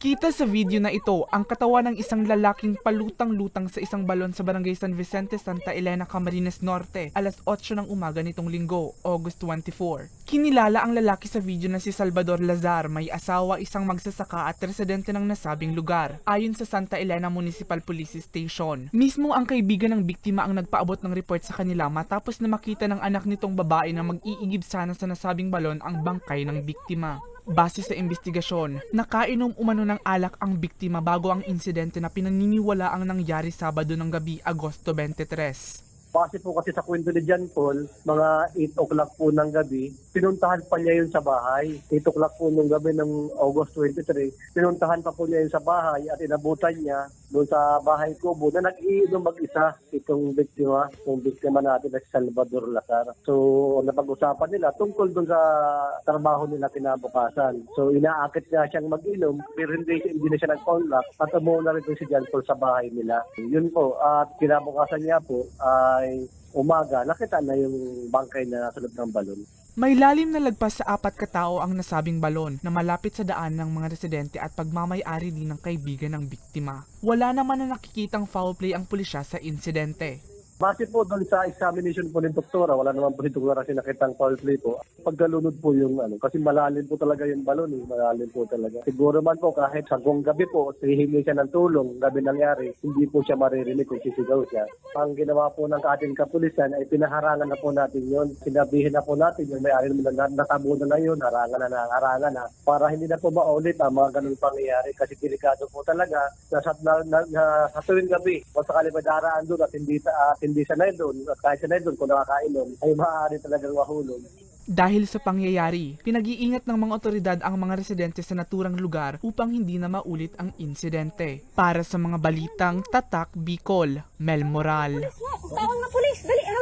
Kita sa video na ito ang katawan ng isang lalaking palutang-lutang sa isang balon sa barangay San Vicente, Santa Elena, Camarines Norte, alas 8 ng umaga nitong linggo, August 24. Kinilala ang lalaki sa video na si Salvador Lazar, may asawa, isang magsasaka at residente ng nasabing lugar, ayon sa Santa Elena Municipal Police Station. Mismo ang kaibigan ng biktima ang nagpaabot ng report sa kanila matapos na makita ng anak nitong babae na mag-iigib sana sa nasabing balon ang bangkay ng biktima. Base sa investigasyon, nakainom umano ng alak ang biktima bago ang insidente na pinaniniwala ang nangyari Sabado ng gabi, Agosto 23. Base po kasi sa kwento ni John Paul, mga 8 o'clock po ng gabi, pinuntahan pa niya yun sa bahay. 8 o'clock po nung gabi ng August 23, pinuntahan pa po niya yun sa bahay at inabutan niya doon sa bahay ko na nag-iinom mag-isa itong biktima, itong biktima natin na si Salvador Lazar. So, napag-usapan nila tungkol doon sa trabaho nila kinabukasan. So, inaakit niya siyang mag-inom, pero hindi, hindi na siya nag-contact at umuwi na rin si John Paul sa bahay nila. Yun po, at kinabukasan niya po ay umaga, nakita na yung bangkay na nasa ng balon. May lalim na lagpas sa apat katao ang nasabing balon na malapit sa daan ng mga residente at pagmamayari din ng kaibigan ng biktima. Wala naman na nakikitang foul play ang pulisya sa insidente. Base po doon sa examination po ng doktora, wala naman po si doktora kasi nakitang foul play po. Pagkalunod po yung ano, kasi malalim po talaga yung balon eh, malalim po talaga. Siguro man po kahit sagong gabi po, hihingi siya ng tulong, gabi nangyari, hindi po siya maririnig kung sisigaw siya. Ang ginawa po ng ating kapulisan ay pinaharangan na po natin yon. Sinabihin na po natin yung may-ari na natabo na na yun, harangan na na, harangan na, para hindi na po maulit ang mga ganun pangyayari kasi delikado po talaga na sa, na, na, na, sa tuwing gabi, kung sakali may daraan doon at hindi, at hindi sanay doon, at kahit sanay doon kung nakakainom, ay maaari talagang mahulog. Dahil sa pangyayari, pinag-iingat ng mga otoridad ang mga residente sa naturang lugar upang hindi na maulit ang insidente. Para sa mga balitang Tatak Bicol, Mel Moral. Tawag na pulis! Dali!